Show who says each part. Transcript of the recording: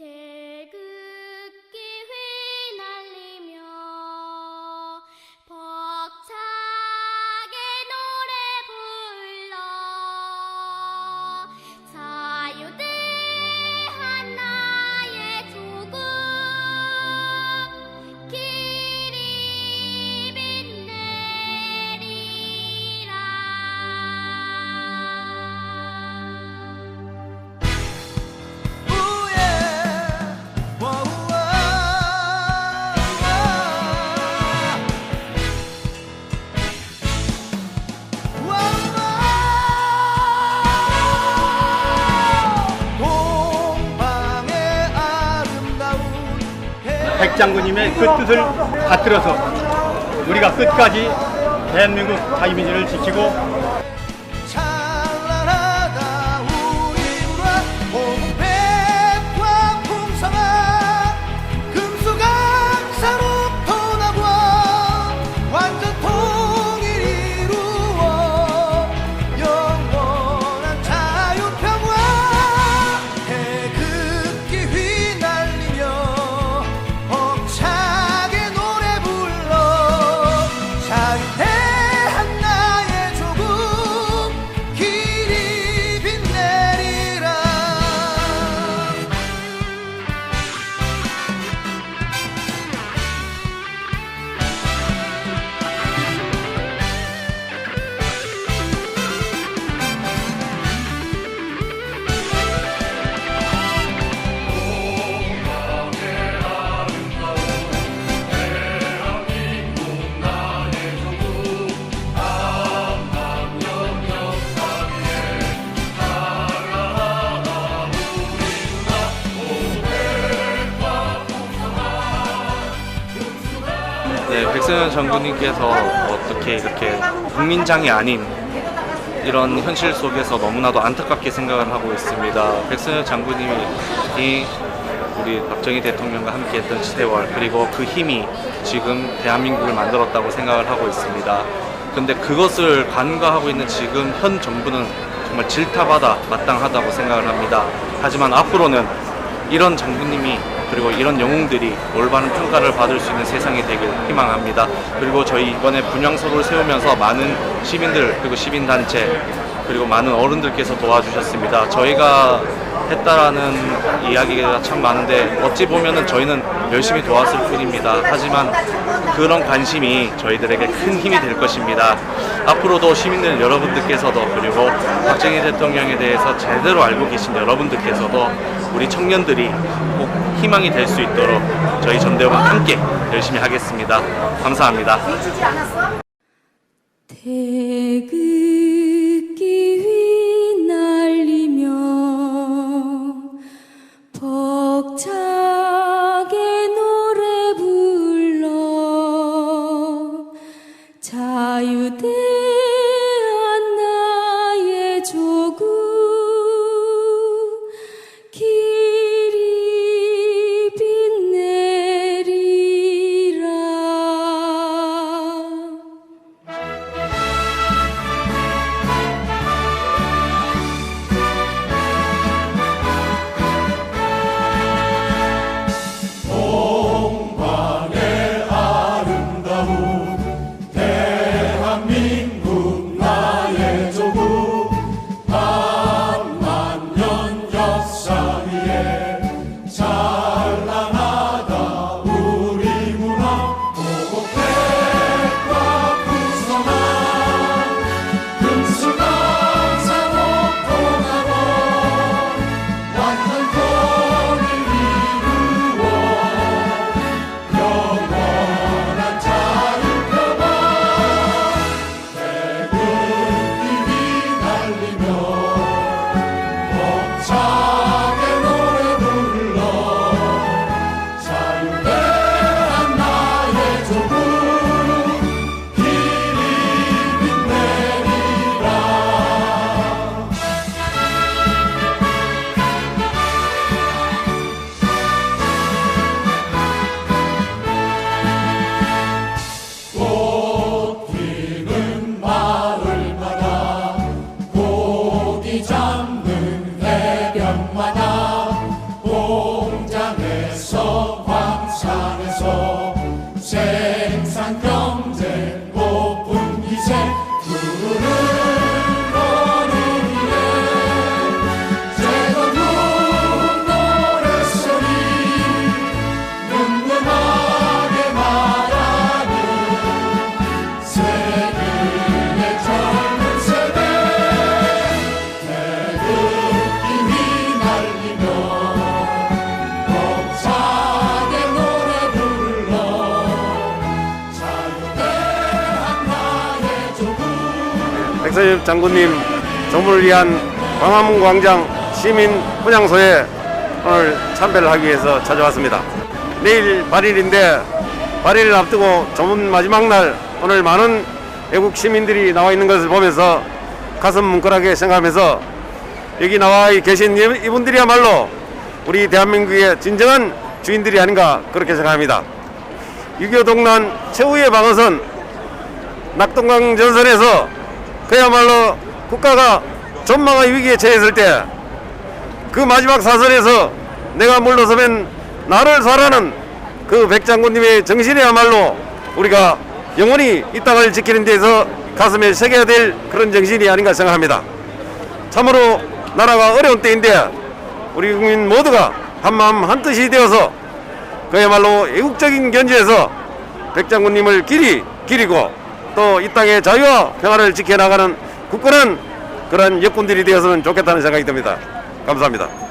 Speaker 1: Stay.
Speaker 2: 백장군님의 그 뜻을 받들어서 우리가 끝까지 대한민국 자유민주를 지키고
Speaker 3: 네, 백승현 장군님께서 어떻게 이렇게 국민장이 아닌 이런 현실 속에서 너무나도 안타깝게 생각을 하고 있습니다. 백승현 장군님이 우리 박정희 대통령과 함께했던 시대월 그리고 그 힘이 지금 대한민국을 만들었다고 생각을 하고 있습니다. 근데 그것을 간과하고 있는 지금 현 정부는 정말 질타받아 마땅하다고 생각을 합니다. 하지만 앞으로는 이런 장군님이 그리고 이런 영웅들이 올바른 평가를 받을 수 있는 세상이 되길 희망합니다. 그리고 저희 이번에 분향소를 세우면서 많은 시민들 그리고 시민단체 그리고 많은 어른들께서 도와주셨습니다. 저희가 했다라는 이야기가 참 많은데 어찌 보면은 저희는 열심히 도왔을 뿐입니다. 하지만 그런 관심이 저희들에게 큰 힘이 될 것입니다. 앞으로도 시민들 여러분들께서도 그리고 박정희 대통령에 대해서 제대로 알고 계신 여러분들께서도 우리 청년들이 꼭 희망이 될 수 있도록 저희 전대와 함께 열심히 하겠습니다. 감사합니다.
Speaker 4: I'm gone.
Speaker 5: 백선엽 장군님 조문을 위한 광화문 광장 시민 분향소에 오늘 참배를 하기 위해서 찾아왔습니다. 내일 8일인데 8일을 앞두고 조문 마지막 날 오늘 많은 외국 시민들이 나와 있는 것을 보면서 가슴 뭉클하게 생각하면서 여기 나와 계신 이- 이분들이야말로 우리 대한민국의 진정한 주인들이 아닌가 그렇게 생각합니다. 6.25 동란 최후의 방어선 낙동강 전선에서 그야말로 국가가 전망의 위기에 처했을 때 그 마지막 사선에서 내가 물러서면 나를 사라는 그 백장군님의 정신이야말로 우리가 영원히 이 땅을 지키는 데서 가슴에 새겨야 될 그런 정신이 아닌가 생각합니다. 참으로 나라가 어려운 때인데 우리 국민 모두가 한마음 한뜻이 되어서 그야말로 애국적인 견지에서 백장군님을 길이 기리고 또 이 땅의 자유와 평화를 지켜나가는 굳건한 그런 역군들이 되었으면 좋겠다는 생각이 듭니다. 감사합니다.